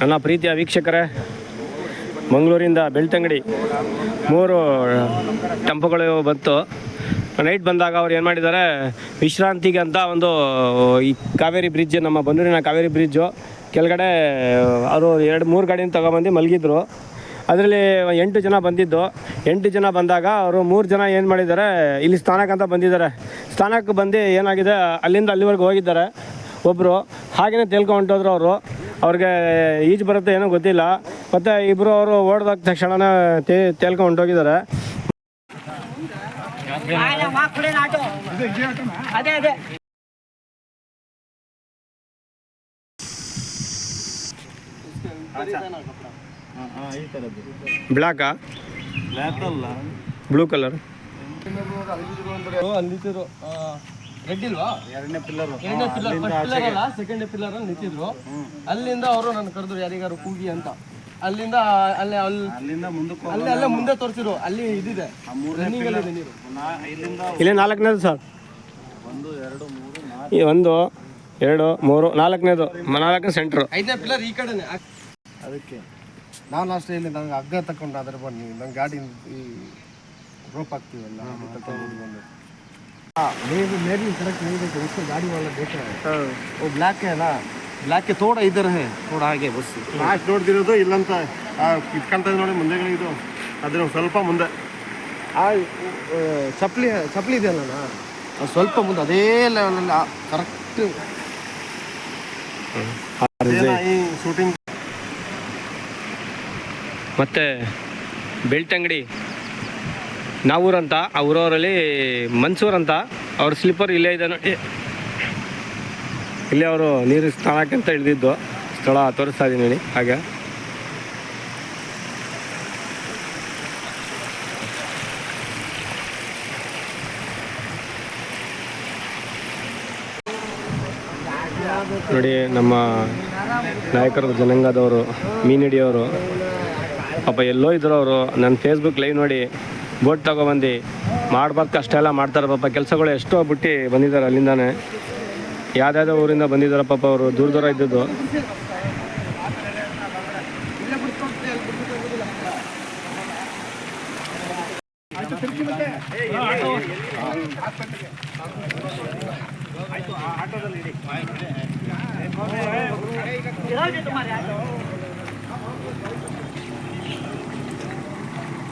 ನನ್ನ ಪ್ರೀತಿಯ ವೀಕ್ಷಕರೇ, ಮಂಗಳೂರಿಂದ ಬೆಳ್ತಂಗಡಿ ಮೂರು ಟೆಂಪೋಗಳು ಬಂತು. ನೈಟ್ ಬಂದಾಗ ಅವ್ರು ಏನು ಮಾಡಿದ್ದಾರೆ, ವಿಶ್ರಾಂತಿಗೆ ಅಂತ ಒಂದು, ಈ ಕಾವೇರಿ ಬ್ರಿಡ್ಜ್ ನಮ್ಮ ಬಂದೂರಿನ ಕಾವೇರಿ ಬ್ರಿಡ್ಜು ಕೆಳಗಡೆ, ಅವರು ಎರಡು, ಮೂರು ಗಾಡಿನ ತಗೊಬಂದು ಮಲಗಿದ್ರು. ಅದರಲ್ಲಿ ಎಂಟು ಜನ ಬಂದಿದ್ದು. ಎಂಟು ಜನ ಬಂದಾಗ ಅವರು ಮೂರು ಜನ ಏನು ಮಾಡಿದ್ದಾರೆ, ಇಲ್ಲಿ ಸ್ಥಾನಕ್ಕೆ ಅಂತ ಬಂದಿದ್ದಾರೆ. ಸ್ಥಾನಕ್ಕೆ ಬಂದು ಏನಾಗಿದೆ, ಅಲ್ಲಿಂದ ಅಲ್ಲಿವರೆಗೂ ಹೋಗಿದ್ದಾರೆ ಒಬ್ಬರು ಹಾಗೆಯೇ ತೇಲ್ಕೊಂಡೋದ್ರು ಅವರು. ಅವ್ರಿಗೆ ಈಜು ಬರುತ್ತೆ ಏನೋ ಗೊತ್ತಿಲ್ಲ. ಮತ್ತು ಇಬ್ಬರು ಅವರು ಓಡ್ದಾಗ ತಕ್ಷಣ ತೇ ಹೊಂಟೋಗಿದ್ದಾರೆ. ಆಟೋ ಅದೇ ಬ್ಲ್ಯಾಕಾ ಬ್ಲೂ ಕಲರ್ ರೆಡ್ ಇಲ್ವಾ? ಎರಡನೇ ಪಿಲ್ಲರ್ ಎರಡನೇ ಪಿಲ್ಲರ್ ಪಿಲ್ಲರ್ ಅಲ್ಲ ಸೆಕೆಂಡ್ ಪಿಲ್ಲರ್ ಅಲ್ಲಿ ನಿಂತಿದ್ರು. ಅಲ್ಲಿಂದ ಅವರು ನನ್ನ ಕರೆದ್ರು ಯಾರಿಗಾರು ಕೂಗಿ ಅಂತ. ಅಲ್ಲಿಂದ ಅಲ್ಲೇ ಅಲ್ಲಿ ಅಲ್ಲಿಂದ ಮುಂದಕ್ಕೆ ಅಲ್ಲೇ ಅಲ್ಲೇ ಮುಂದೆ ತೋರಿಸಿರು ಅಲ್ಲಿ ಇದಿದೆ. ರನ್ನಿಂಗ್ ಅಲ್ಲಿ ನೀರು. ಇಲ್ಲೇ ನಾಲ್ಕನೇದು ಸರ್ ಒಂದು ಎರಡು ಮೂರು ನಾಲ್ಕು. ಈ ಒಂದು ಎರಡು ಮೂರು ನಾಲ್ಕನೇದು ನಾಲ್ಕನೇ ಸೆಂಟ್ರು ಐದನೇ ಪಿಲ್ಲರ್ ಈ ಕಡೆನೆ. ಅದಕ್ಕೆ. ನಾನು ಲಾಸ್ಟ್ ಇಲ್ಲಿ ನನಗೆ ಹಗ್ಗ ತಕೊಂಡು ಅದ್ರ ಬನ್ನಿ ನನ್ನ ಗಾಡಿ ಈ ರೋಪ್ ಹಾಕ್ತೀವಲ್ಲ ತಗೊಂಡು ಮೇಬಿ ಮೇಬಿ ಕರೆಕ್ಟ್ ಹೇಳಬೇಕು ಬಸ್ ಗಾಡಿ ಒಳ್ಳೆ ಬೇಕಾಗಿದೆ ಓ ಬ್ಲ್ಯಾಕ್ ಅಲ್ಲ? ಬ್ಲ್ಯಾಕೆ ತೋಡ ಹೇ ತೋಡ ಹಾಗೆ ಬಸ್ ಲಾಸ್ಟ್ ನೋಡ್ತಿರೋದು ಇಲ್ಲಂತ ಇಟ್ಕೊಂತ ನೋಡಿ ಮುಂದೆ ಇದು ಅದ್ರ ಸ್ವಲ್ಪ ಮುಂದೆ. ಆ ಚಪ್ಪಲಿ ಚಪ್ಪಲಿ ಇದೆ ಅಲ್ಲಣ್ಣ ಸ್ವಲ್ಪ ಮುಂದೆ ಅದೇ ಲೆವೆಲಲ್ಲಿ ಕರೆಕ್ಟ್ ಶೂಟಿಂಗ್ ಮತ್ತು ಬೆಳ್ತಂಗಡಿ ನಾವೂರಂತ ಆ ಊರವರಲ್ಲಿ ಮನ್ಸೂರ್ ಅಂತ, ಅವ್ರ ಸ್ಲಿಪ್ಪರ್ ಇಲ್ಲೇ ಇದೆ ನೋಡಿ. ಇಲ್ಲೇ ಅವರು ನೀರು ಸ್ನಾನಕ್ಕೆ ಅಂತ ಇಳಿದಿದ್ದು ಸ್ಥಳ ತೋರಿಸ್ತಾ ಇದ್ದೀನಿ ಹಾಗೆ. ನೋಡಿ, ನಮ್ಮ ನಾಯಕರ, ಜನಾಂಗದವರು, ಮೀನು ಹಿಡಿಯೋರು ಪಾಪ ಎಲ್ಲೋ ಇದ್ರು ಅವರು ನನ್ನ ಫೇಸ್ಬುಕ್ ಲೈವ್ ನೋಡಿ ಬೋಟ್ ತಗೊಬಂದು ಮಾಡ್ಬಾರ್ದು ಎಲ್ಲ ಮಾಡ್ತಾರೆ ಪಾಪ ಕೆಲಸಗಳು ಎಷ್ಟೋ ಬಿಟ್ಟು ಬಂದಿದ್ದಾರೆ ಅಲ್ಲಿಂದಾನೆ ಯಾವ್ದಾವುದೋ ಊರಿಂದ ಬಂದಿದ್ದಾರೆ ಪಾಪ ಅವರು ದೂರ ದೂರ ಇದ್ದದ್ದು ಇರೋದು ಸುಮಾರು ಆಟೋ